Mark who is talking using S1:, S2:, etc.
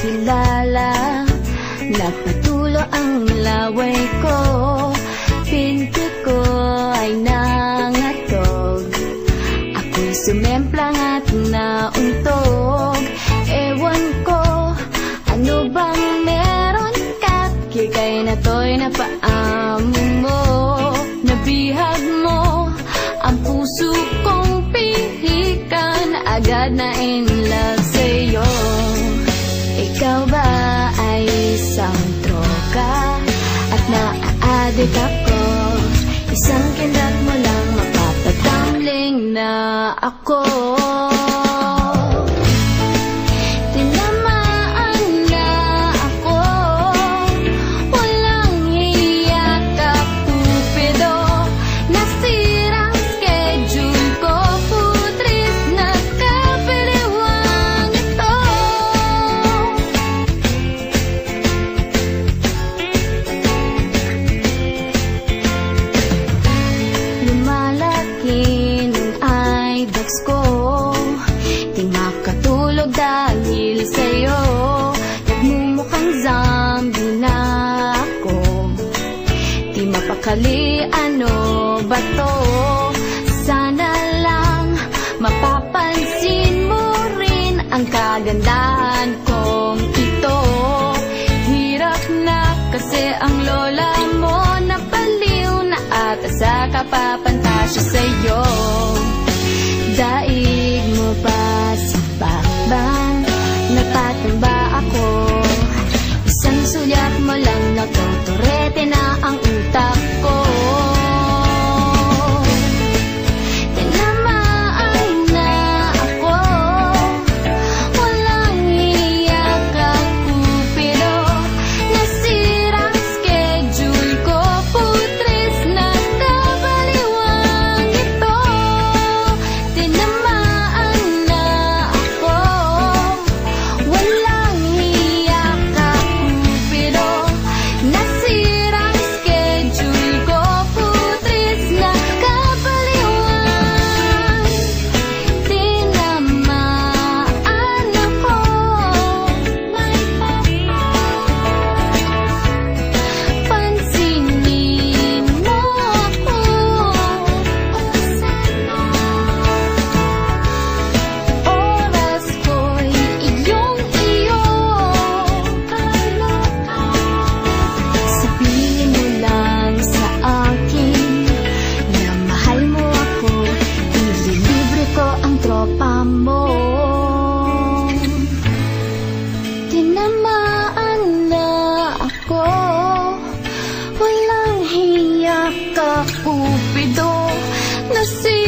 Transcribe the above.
S1: kilala. Nagpatulo ang malaway ko. Pinto ko ay nangatog. Ako'y sumemplang at nauntog. Ewan ko, ano bang meron? Ka? Kikay na to'y napaamo mo. Nabihag mo ang puso kong pihikan. Agad na troka At naaadik ako. Isang kindat mo lang Mapapatambling na ako dahil sa'yo. Nagmumukhang zombie na ako. Di mapakali ano ba to? Sana lang mapapansin mo rin Ang kagandahan kong ito. Hirap na kasi ang lola mo Napaliw na ata sa kapapantasya sa'yo Natin ba ako? Cupido na siya